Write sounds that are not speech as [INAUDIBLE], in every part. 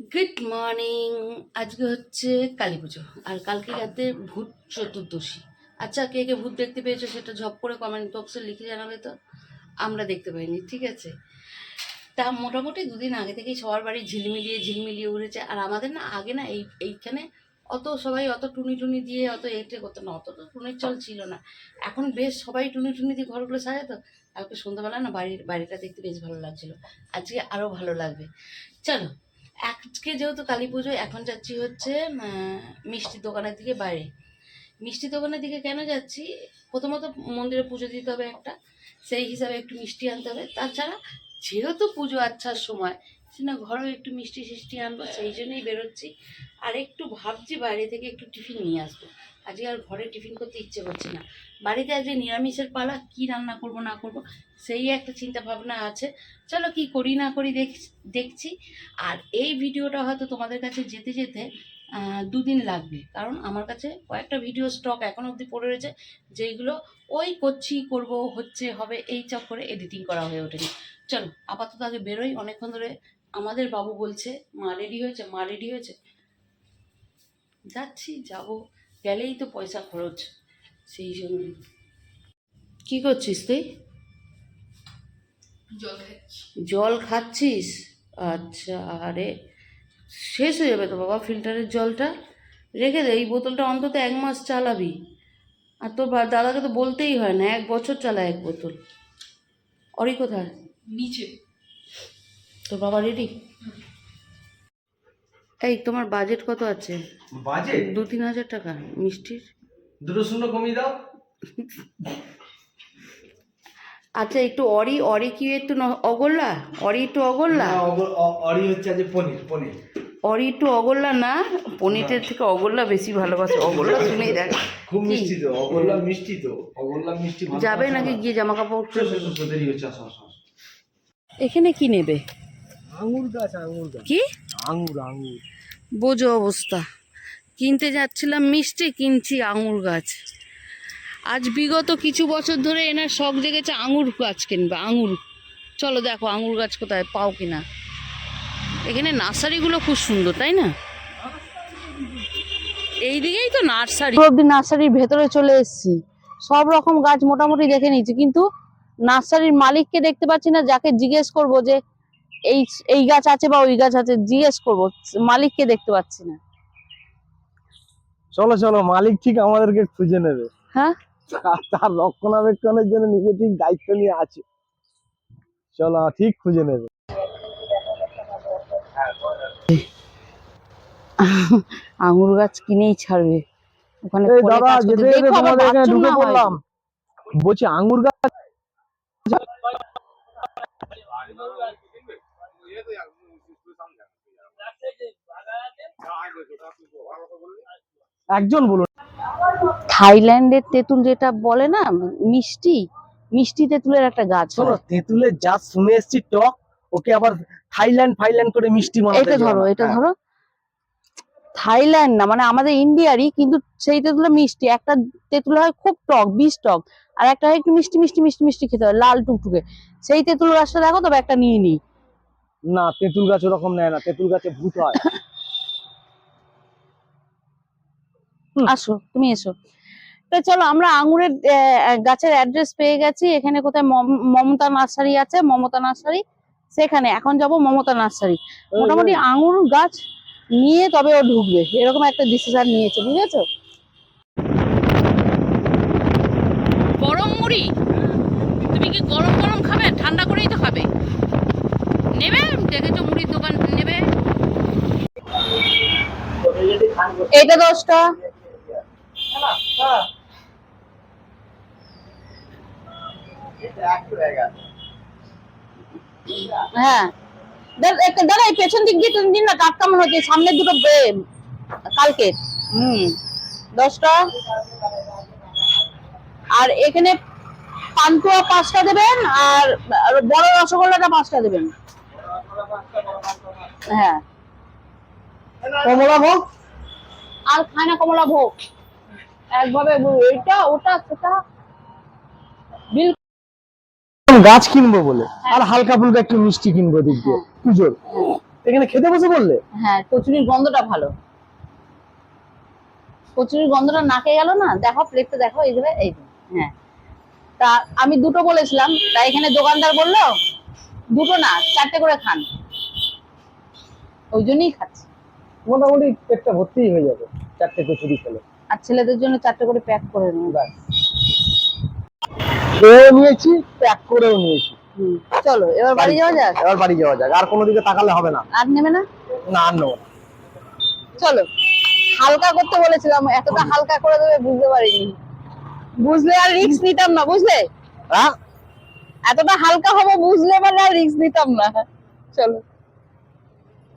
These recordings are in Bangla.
গুড মর্নিং আজকে হচ্ছে কালী পুজো। আর কালকে রাতে ভূত চতুর্দশী। আচ্ছা কে কে ভূত দেখতে পেয়েছ সেটা ঝপ করে কমেন্ট বক্সে লিখে জানাবে তো। আমরা দেখতে পাইনি, ঠিক আছে? তা মোটামুটি দুদিন আগে থেকেই সবার বাড়ি ঝিলমিলিয়ে ঝিলমিলিয়ে উঠেছে। আর আমাদের না আগে না এই, এইখানে অত সবাই অত টুনি টুনি দিয়ে অত এটে করতো না, অত তো টুনির চল ছিল না। এখন বেশ সবাই টুনি টুনি দিয়ে ঘরগুলো সাজায় তো। কালকে সন্ধ্যাবেলা না বাড়ির, বাড়িটা দেখতে বেশ ভালো লাগছিল। আজকে আরও ভালো লাগবে। চলো আজকে যেহেতু কালী পুজো, এখন যাচ্ছি হচ্ছে মিষ্টির দোকানের দিকে বাইরে। মিষ্টি দোকানের দিকে কেন যাচ্ছি? প্রথমত মন্দিরে পুজো দিতে হবে একটা, সেই হিসাবে একটু মিষ্টি আনতে হবে। তাছাড়া যেহেতু পুজো আচ্ছার সময় না ঘরেও একটু মিষ্টি সিষ্টি আনব, সেই জন্যই বেরোচ্ছি। আর একটু ভাবছি বাইরে থেকে একটু টিফিন নিয়ে আসব। আজকে আর ঘরে টিফিন করতে ইচ্ছে করছে না। বাড়িতে আজকে নিরামিষের পালা, কি রান্না করব, না করব, সেই একটা চিন্তা ভাবনা আছে। চলো কি করি, না করি দেখ, দেখছি। আর এই ভিডিওটা হয়তো তোমাদের কাছে যেতে যেতে দুদিন লাগবে। কারণ আমার কাছে কয়েকটা ভিডিও স্টক এখনও অবধি পড়ে রয়েছে, যেইগুলো ওই করছি, করব, হচ্ছে, হবে, এই চক্করে এডিটিং করা হয়ে ওঠেনি। চলো, আপাতত আগে বেরোই। অনেকক্ষণ ধরে আমাদের বাবু বলছে, মা রেডি হয়েছে, মা রেডি হয়েছে। যাচ্ছি, যাব। গেলেই তো পয়সা খরচ সেই জন্য। কি করছিস তুই? জল খাচ্ছি। জল খাচ্ছিস? আচ্ছা আরে শেষ হয়ে যাবে তো বাবা ফিল্টারের জলটা। রেখে দে এই বোতলটা অন্তত এক মাস চালাবি। আর তোর দাদাকে তো বলতেই হয় না এক বছর চালায় এক বোতল। অরি কোথায়? নিচে। তোর বাবা রেডি এই তোমার বাজেট কত আছে? বাজেট দু তিন হাজার টাকা মিষ্টির? দুটো শূন্য কমিয়ে দাও। আচ্ছা একটু অরি অরি কি একটু ন- অগোল্লা? অরি একটু অগোল্লা? অরি হচ্ছে আজ পনির পনির। অরি একটু অগোল্লা না? পনিরের থেকে অগোল্লা বেশি ভালোবাসে। অগোল্লা শুনেই দেখ। খুব মিষ্টি তো অগোল্লা মিষ্টি তো। অগোল্লা মিষ্টি ভালো যাবে নাকি গিয়ে জামা কাপড় চল, চল, চল, চল, দেরি হচ্ছে আসো আসো আসো। এখানে কি নেবে? আঙুর গাছ আঙুর গাছ। কি? আঙুর আঙুর। বোঝো অবস্থা। কিনতে যাচ্ছিলাম মিষ্টি কিনছি আঙুর গাছ। আজ বিগত কিছু বছর ধরে এনার শখ জেগেছে আঙুর গাছ কিনবে আঙুর। চলো দেখো আঙুর গাছ কোথায় পাও কিনা। এখানে নার্সারিগুলো খুব সুন্দর তাই না? এই দিকেই তো নার্সারি। অব্দি নার্সারির ভেতরে চলে এসেছি। সব রকম গাছ মোটামুটি দেখে নিয়েছি কিন্তু নার্সারির মালিককে দেখতে পাচ্ছি না যাকে জিজ্ঞেস করব যে এই এই গাছ আছে বা ওই গাছ আছে জিজ্ঞেস করব। মালিককে দেখতে পাচ্ছি না। চলো চলো মালিক ঠিক আমাদেরকে খুঁজে নেবে। হ্যাঁ? তার রক্ষণাবেক্ষণের জন্য নিজে ঠিক দায়িত্ব নিয়ে আছে। চলো ঠিক খুঁজে নেবে। আঙুর গাছ কিনেই ছাড়বে। ওখানে দাদা যেতে যেতে তোমাদের এখানে ঢুকে পড়লাম। বলছি আঙ্গুর গাছ একজন বলুন। থাইল্যান্ডের তেঁতুল যেটা বলে না মিষ্টি মিষ্টি তেঁতুলের একটা গাছ শোনো হয়। তেঁতুলের যা শুনে এসছি টক ওকে আবার থাইল্যান্ড ফাইল্যান্ড করে মিষ্টি বানাতে এটা ধরো এটা হ্যাঁ। ধরো। থাইল্যান্ড না মানে আমাদের ইন্ডিয়ারই কিন্তু সেই তেঁতুলের মিষ্টি একটা তেঁতুল হয় খুব টক বিষ টক আর একটা হয় একটু মিষ্টি মিষ্টি মিষ্টি মিষ্টি খেতে হয় লাল টুকটুকে। সেই তেঁতুল গাছটা দেখো তবে একটা নিয়ে নিই। না তেঁতুল গাছ ওরকম নেয় না তেঁতুল গাছে ভূত হয়। আসো তুমি এসো। তো চলো আমরা আঙুরের গাছের অ্যাড্রেস পেয়ে গেছি। এখানে কোথায় মমতা নার্সারি আছে মমতা নার্সারি। সেখানে এখন যাব মমতা নার্সারি। মোটামুটি আঙুর গাছ নিয়ে তবে ও ঢুকবে। এরকম একটা ডিসিশন নিয়েছে বুঝেছ? গরম মুড়ি? তুমি কি গরম গরম খাবে? ঠান্ডা করেই তো খাবে। নেবে? দেখেছ মুড়ির দোকান নেবে? এটা দশটা। হ্যাঁ। এই পেছন দিক দিয়ে তুমি না হচ্ছে সামনে দুটো কালকে হুম। দশটা। আর এখানে পান্তুয়া পাঁচটা দেবেন, আর বড় রসগোল্লাটা পাঁচটা দেবেন। হ্যাঁ। কমলা ভোগ আর খায় না কমলা ভোগ একভাবে এটা ওটা সেটা। বিল গাছ কিনবো বলে? আর হালকা ফুলকা একটু মিষ্টি কিনবো দিক দিয়ে। পুজোর। এখানে খেতে বসে বললে? হ্যাঁ কচুরির গন্ধটা ভালো। কচুরির গন্ধটা নাকে গেল না? দেখো প্লেটটা দেখো এই ধরে এই হ্যাঁ। তা আমি দুটো বলেছিলাম। তা এখানে দোকানদার বলল দুটো না চারটে করে খান। ওই জন্যই খাচ্ছি। মোটামুটি পেটটা ভর্তি হয়ে যাবে চারটে কচুরি খেলে। আর ছেলেদের জন্য চারটে করে প্যাক করে নেব। ব্যাস। খেয়েও নিয়েছি প্যাক করেও নিয়েছি। হুম, চলো এবার বাড়ি যাওয়া যাক? এবার বাড়ি যাওয়া যাক। আর কোনো দিকে তাকালে হবে না। আর নেবে না? না আর নেব না। চলো। হালকা করতে বলেছিলাম এতটা হালকা করে দেবে বুঝতে পারিনি। বুঝলে আর রিস্ক নিতাম না বুঝলে? হ্যাঁ? এতটা হালকা হবে বুঝলে মানে আর রিস্ক নিতাম না। চলো।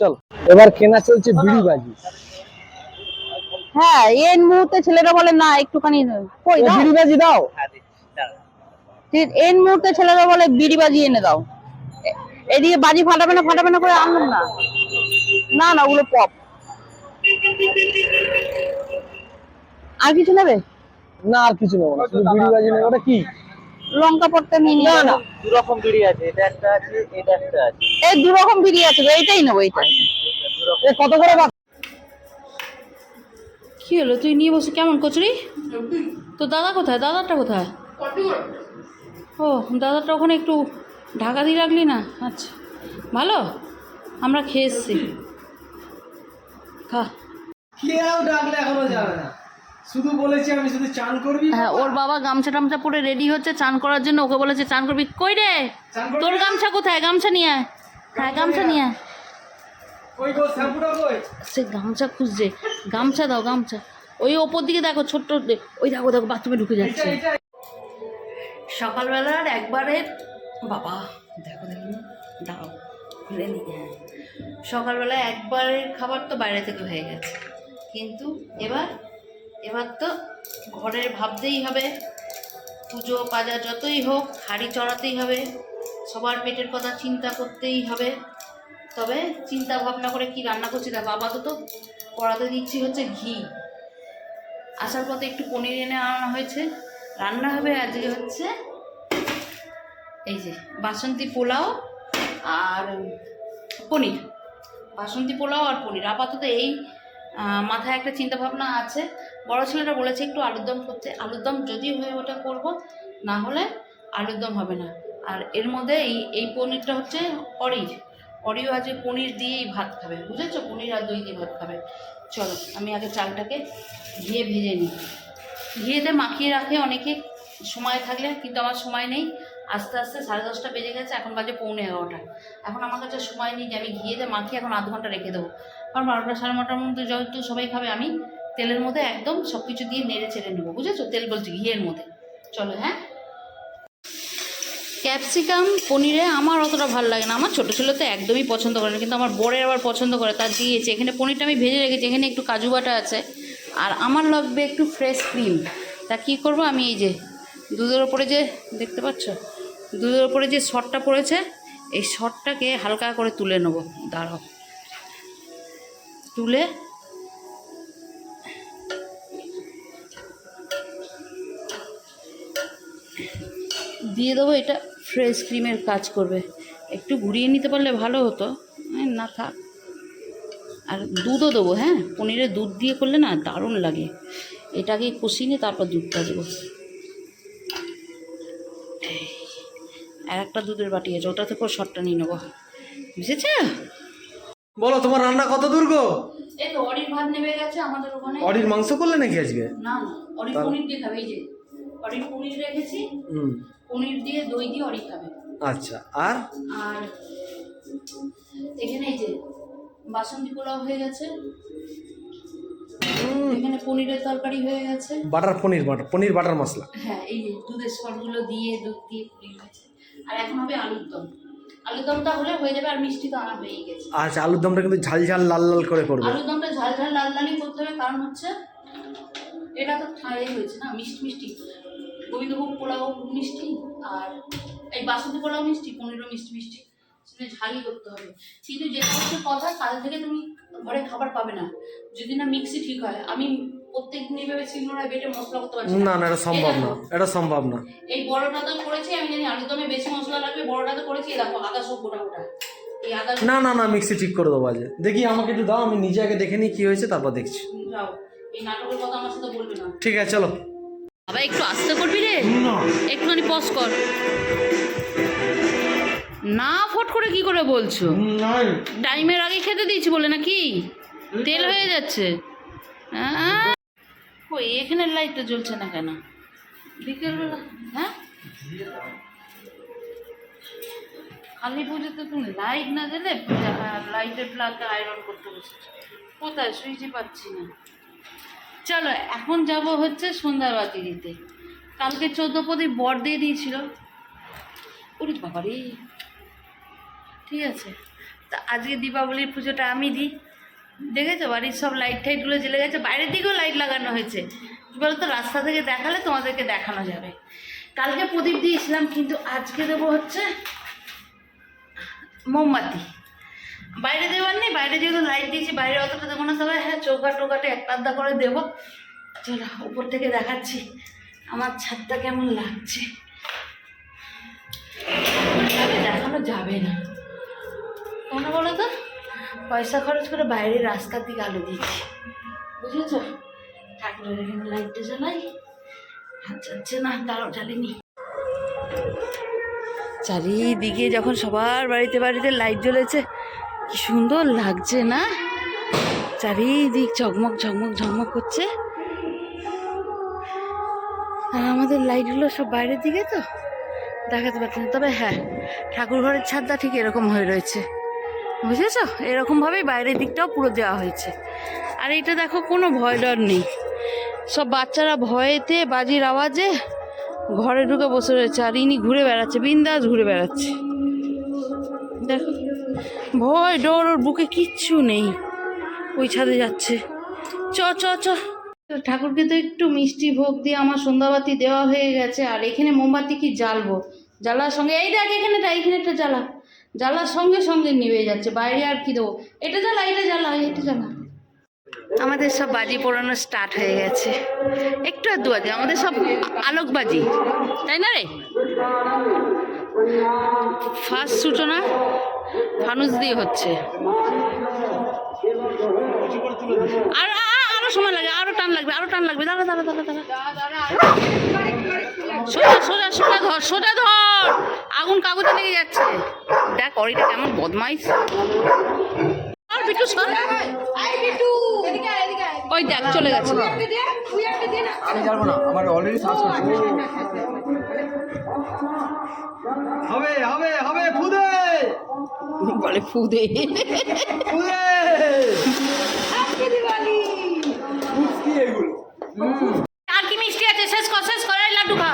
চলো। এবার কেনা চলছে বিড়ি বাজি। হ্যাঁ এই মুহূর্তে ছেলেরা বলে না একটুখানি কই দাও? বিড়ি বাজি দাও। ঠিক, এই মুহূর্তে ছেলেরা বলে বিড়ি বাজি এনে দাও। এদিকে বাজি ফাটাবে না ফাটাবে না করে আনলাম না। না না ওগুলো পপ। আর কিছু নেবে? না আর কিছু নেব না শুধু বিড়ি বাজি নেব। ওটা কি? লঙ্কা পড়তে নিয়ে নিয়ে না, দু রকম বিড়ি আছে এটা একটা আছে এটা একটা আছে। এই দু রকম বিড়ি আছে গো, এইটাই নেব এইটাই। কত করে কি হলো তুই নিয়ে বসে কেমন কচুরি? তো দাদা কোথায়? দাদাটা কোথায়? ও দাদাটা ওখানে একটু ঢাকা দিয়ে রাখলি না? আচ্ছা ভালো? আমরা খেয়ে এসছি। খা। কেউ ডাকলে এখনও যাবে না। শুধু বলেছি আমি শুধু চান করবি হ্যাঁ ওর বাবা গামছা টামছা পরে রেডি হচ্ছে চান করার জন্য ওকে বলেছে চান করবি? কই রে? তোর গামছা কোথায়? গামছা নিয়ে আয়। হ্যাঁ গামছা নিয়ে আয়। ওই গো শ্যাম্পুটা কই? সে গামছা খুঁজছে। গামছা দাও গামছা। ওই ওপর দিকে দেখো ছোট্ট ওই দেখো দেখো বাথরুমে ঢুকে যাচ্ছে। সকালবেলার একবারে বাবা দেখো দেখো দাও খুলে নি। হ্যাঁ। সকালবেলা একবারের খাবার তো বাইরে থেকে হয়ে গেছে। কিন্তু এবার এবার তো ঘরের ভাবতেই হবে। পুজো পাজা যতই হোক, হাড়ি চড়াতেই হবে। সবার পেটের কথা চিন্তা করতেই হবে। তবে চিন্তা ভাবনা করে কি রান্না করছি? দেখো, আপাতত কড়াতে দিচ্ছি হচ্ছে ঘি। আসার পথে একটু পনির এনে আনা হয়েছে। রান্না হবে আজকে হচ্ছে এই যে বাসন্তী পোলাও আর পনির। বাসন্তী পোলাও আর পনির। আপাতত এই মাথায় একটা চিন্তা ভাবনা আছে। বড় ছেলেটা বলেছে একটু আলুর দম করতে। আলুর দম যদি হয়ে ওটা করব, না হলে আলুর দম হবে না। আর এর মধ্যে এই এই পনিরটা হচ্ছে অরির। অরিও আজকে পনির দিয়েই ভাত খাবে। বুঝেছ? পনির আর দই দিয়ে ভাত খাবে। চলো, আমি আগে চালটাকে ঘিয়ে ভেজে নিই। ঘিয়েতে মাখিয়ে রাখে অনেকে। সময় থাকলে, কিন্তু আমার সময় নেই। আস্তে আস্তে সাড়ে দশটা বেজে গেছে, এখন বাজে পৌনে এগারোটা। এখন আমার কাছে সময় নেই যে আমি ঘিয়েতে মাখিয়ে এখন আধ ঘণ্টা রেখে দেবো। কারণ বারোটা সাড়ে নটার মধ্যে যেহেতু সবাই খাবে, আমি তেলের মধ্যে একদম সব কিছু দিয়ে নেড়ে ছেড়ে নেব, বুঝেছ? তেল বলছি ঘিয়ের মধ্যে। চলো হ্যাঁ? ক্যাপসিকাম পনিরে আমার অতটা ভালো লাগে না। আমার ছোটো ছেলে তো একদমই পছন্দ করে না, কিন্তু আমার বরের আবার পছন্দ করে, তার দিয়েছে। এখানে পনিরটা আমি ভেজে রেখেছি, এখানে একটু কাজু বাটা আছে। আর আমার লাগবে একটু ফ্রেশ ক্রিম তা কী করব আমি, এই যে দুধের ওপরে যে, দেখতে পাচ্ছ? দুধের ওপরে যে শটটা পড়েছে, এই শটটাকে হালকা করে তুলে নেব। দাঁড়াও। তুলে দিয়ে দেবো, এটা ফ্রেশ ক্রিমের কাজ করবে। একটু ঘুরিয়ে নিতে পারলে ভালো হতো। না থাক। আর দুধও দেবো হ্যাঁ? পনিরে দুধ দিয়ে করলে না দারুণ লাগে। এটাকে কষিয়ে নিয়ে তারপর দুধটা দেবো। আর একটা দুধের বাটি আছে ওটা থেকেও শটটা নিয়ে নেব। বুঝেছে? বলো তোমার রান্না কত দূর গো? এই তো অরির ভাত নেমে গেছে আমাদের ওখানে। অডির মাংস করলে নাকি আজকে? না না অরির পনির দিয়ে খাবে এই যে অরির পনির রেখেছি। হুম। পনির দিয়ে দই দিয়ে অরি খাবে। আচ্ছা আর? আর এখানে এই যে বাসন্তী পোলাও হয়ে গেছে। এখানে পনিরের তরকারি হয়ে গেছে। Butter paneer butter paneer butter masala. হ্যাঁ এই যে দুধের সরগুলো দিয়ে দুধ দিয়ে পনির হয়েছে। আর এখন হবে আলুর দম। আলুর দমটা হলে হয়ে যাবে আর মিষ্টি তো আনা হয়েই গেছে। আচ্ছা আলুর দমটা কিন্তু ঝাল ঝাল লাল লাল করে করবে আলুর দমটা ঝাল ঝাল লাল লালই করতে হবে কারণ হচ্ছে এটা তো ঠাই হয়েছে না মিষ্টি মিষ্টি। গোবিন্দভোগ পোলাও মিষ্টি আর এই বাসন্তী পোলাও মিষ্টি পনেরো মিষ্টি মিষ্টি সেটা ঝালই করতে হবে। কিন্তু যেটা হচ্ছে কথা কাল থেকে তুমি ঘরে খাবার পাবে না যদি না মিক্সি ঠিক হয় আমি প্রত্যেক দিন এইভাবে শিলনোড়ায় বেটে মশলা করতে পারছি না। না এটা সম্ভব না এটা সম্ভব না। এই বড়টা তো করেছি আমি জানি আলুর দমে বেশি মশলা লাগবে বড়টা তো করেছি দেখো আদা সব গোটা গোটা না না না মিক্সি ঠিক করে দেবো আজকে। দেখি আমাকে একটু দাও আমি নিজে আগে দেখে নিই কি হয়েছে তারপর দেখছি। যাও এই নাটকের কথা আমার সাথে বলবি না। ঠিক আছে চলো। বাবা একটু আস্তে করবি রে? না। একটুখানি পজ কর। না ফট করে কি করে বলছো? টাইমের আগে খেতে দিয়েছি বলে নাকি? তেল হয়ে যাচ্ছে। আহ! ওই এখানে লাইটটা জ্বলছে না কেন? বিকেলবেলা। হ্যাঁ? কালী পুজোতে তুমি লাইট না দিলে লাইটের প্লাগটা আয়রন করতে বসেছো। কোথায়? সুইচই পাচ্ছি না। চলো এখন যাব হচ্ছে সন্ধ্যাবাতি দিতে। কালকে চোদ্দ প্রদীপ বর দিয়ে দিয়েছিল। ওরে বাবা রে ঠিক আছে। তা আজকে দীপাবলির পুজোটা আমি দিই। দেখেছ? বাড়ির সব লাইট টাইটগুলো জ্বলে গেছে, বাইরের দিকেও লাইট লাগানো হয়েছে। কী বলতো, রাস্তা থেকে দেখালে তোমাদেরকে দেখানো যাবে। কালকে প্রদীপ দিয়েছিলাম, কিন্তু আজকে দেবো হচ্ছে মোমবাতি। বাইরে দেওয়ার নেই, বাইরে যেহেতু লাইট দিয়েছি, বাইরে অতটা দেবো না সবাই। হ্যাঁ চৌকা টোকাটে এক আধা করে দেবো। চলো, উপর থেকে দেখাচ্ছি, আমার ছাদটা কেমন লাগছে। দেখানো যাবে না। কেন বলো তো? পয়সা খরচ করে বাইরে রাস্তার দিকে আলো দিচ্ছি। বুঝেছ? ঠাকুরের এখানে লাইটটা জ্বালাই। হাত যাচ্ছে না, তারও জ্বালিনি। চারিদিকে যখন সবার বাড়িতে বাড়িতে লাইট জ্বলেছে, কি সুন্দর লাগছে না? চারিদিক ঝকমক ঝকমক ঝকমক করছে। আর আমাদের লাইটগুলো সব বাইরের দিকে তো? দেখাতে পারছি না। তবে হ্যাঁ ঠাকুর ঘরের ছাদটা ঠিক এরকম হয়ে রয়েছে। বুঝেছ? এরকমভাবেই বাইরের দিকটাও পুরো দেওয়া হয়েছে। আর এটা দেখো, কোনো ভয় ডর নেই। সব বাচ্চারা ভয়েতে, বাজির আওয়াজে ঘরে ঢুকে বসে রয়েছে। আর ইনি ঘুরে বেড়াচ্ছে, বিন্দাস ঘুরে বেড়াচ্ছে। দেখো, ভয়, ডর, ওর বুকে কিচ্ছু নেই। ওই ছাদে যাচ্ছে। চ চ চ। ঠাকুরকে তো একটু মিষ্টি ভোগ দিয়ে আমার সন্ধ্যাবাতি দেওয়া হয়ে গেছে। আর এখানে মোমবাতি কি জ্বালবো? জ্বালার সঙ্গে এই দেখ এইখানে একটা জ্বালা। জ্বালার সঙ্গে সঙ্গে নিভে যাচ্ছে, বাইরে আর কি দেবো? এটা জ্বালা এটা জ্বালা এটা জ্বালা। আমাদের সব বাজি পোড়ানো স্টার্ট হয়ে গেছে। একটু আর দু বাজে, আমাদের সব আলোকবাজি তাই না রে? ফার্স্ট সূচনা ফানুস দিয়ে হচ্ছে। আর আরও সময় লাগে, আরও টান লাগবে, আরও টান লাগবে। দাঁড়া দাঁড়া দাঁড়া দাঁড়া। সোজা সোজা সোজা ধর সোজা ধর। আগুন কাগজে লেগে যাচ্ছে। অরিটা কেমন বদমাইশ? আর সর ওই দেখ চলে গেছে। আমি জানব না আমার অলরেডি শ্বাস হবে হবে হবে ফুদে! বলে ফুদে। ফুদে! কি আর কি মিষ্টি আছে? শেষ কর শেষ করে লাড্ডু খা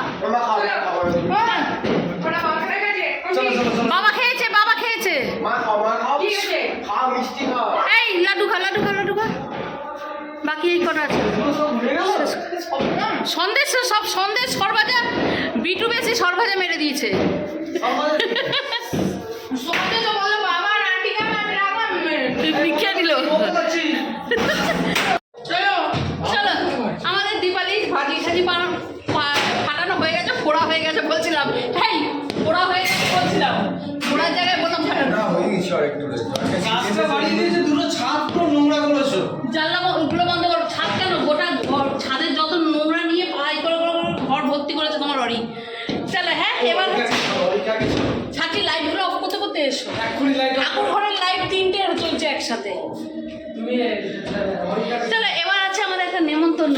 চলো চলো চলো বাবা খেয়েছে বাবা খেয়েছে মা খাও মা খাও খাও মিষ্টি খাও এই লাড্ডু খা লাড্ডু খা লাড্ডু খা। বাকি এই কটা আছে। সন্দেশ সব সন্দেশ সরভাজা। বিটু বেশি সরভাজা মেরে দিয়েছে। ভিক্ষা দিল। চলো আমাদের দীপালি ভাজি সাজি ফাটানো হয়ে গেছে ফোড়া হয়ে গেছে বলছিলাম। হেই ফোড়া হয়ে গেছে বলছিলাম। ফোড়ার জায়গায় বললাম ফাটানো গাছটা বাড়িয়ে দিয়েছে দুটো ছাদ পুরো নোংরা করেছ। জানলা গুলো বন্ধ করো। ছাদ কেন? গোটা ঘর ছাদের যত নোংরা নিয়ে পাড়াই করে ঘর ভর্তি করেছে তোমার বাড়ি। চলো হ্যাঁ এবার ছাদটি লাইটগুলো অফ করতে করতে এসো। ঠাকুর ঘরের লাইট তিনটে চলছে একসাথে। চলো এবার আছে আমাদের একটা নেমন্তন্ন।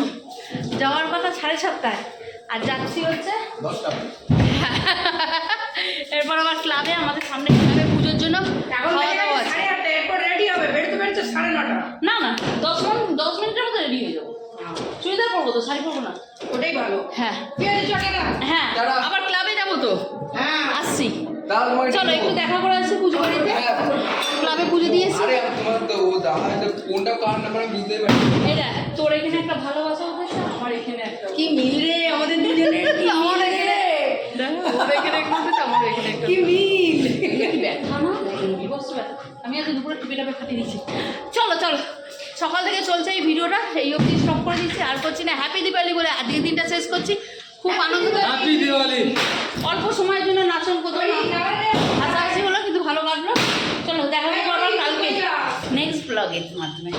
যাওয়ার কথা সাড়ে সাতটায়। আর যাচ্ছি হচ্ছে দশটা। [LAUGHS] এরপর আবার ক্লাবে আমাদের সামনে ক্লাবে পুজোর জন্য খাওয়া দাওয়া আছে। না না দশ মিনিট দশ মিনিটের মধ্যে রেডি হয়ে যাব। চুড়িদার পরবো তো শাড়ি পরবো না? ওটাই ভালো। হ্যাঁ। হ্যাঁ আবার ক্লাবে যাব তো? হ্যাঁ। আসছি। চলো একটু দেখা করে আসছি পুজো বাড়িতে? ক্লাবে পুজো দিয়েছি নাম্বার আমি বুঝতেই পারি এটা তোর এখানে একটা ভালোবাসা উঠেছে আমার এখানে একটা। কি মিল রে আমাদের দুজনের কি আমার মিল এখানে রে দেখো, ওর এখানে একটা উঠেছে, আমার এখানে একটা কি মিল কি ব্যথা না বিভৎস ব্যথা আমি দুপুরে ফাটিয়ে দিচ্ছি চলো চলো। সকাল থেকে চলছে এই ভিডিওটা এই অবধি স্টপ করে দিচ্ছি। আর করছি না হ্যাপি দিওয়ালি বলে আজকের দিনটা শেষ করছি। খুব আনন্দ হ্যাপি দিওয়ালি অল্প সময়ের জন্য নাচন করতো হাসাহাসি হলো কিন্তু ভালো লাগল। চলো দেখা হবে আবার কালকে। নেক্সট ব্লগের মাধ্যমে।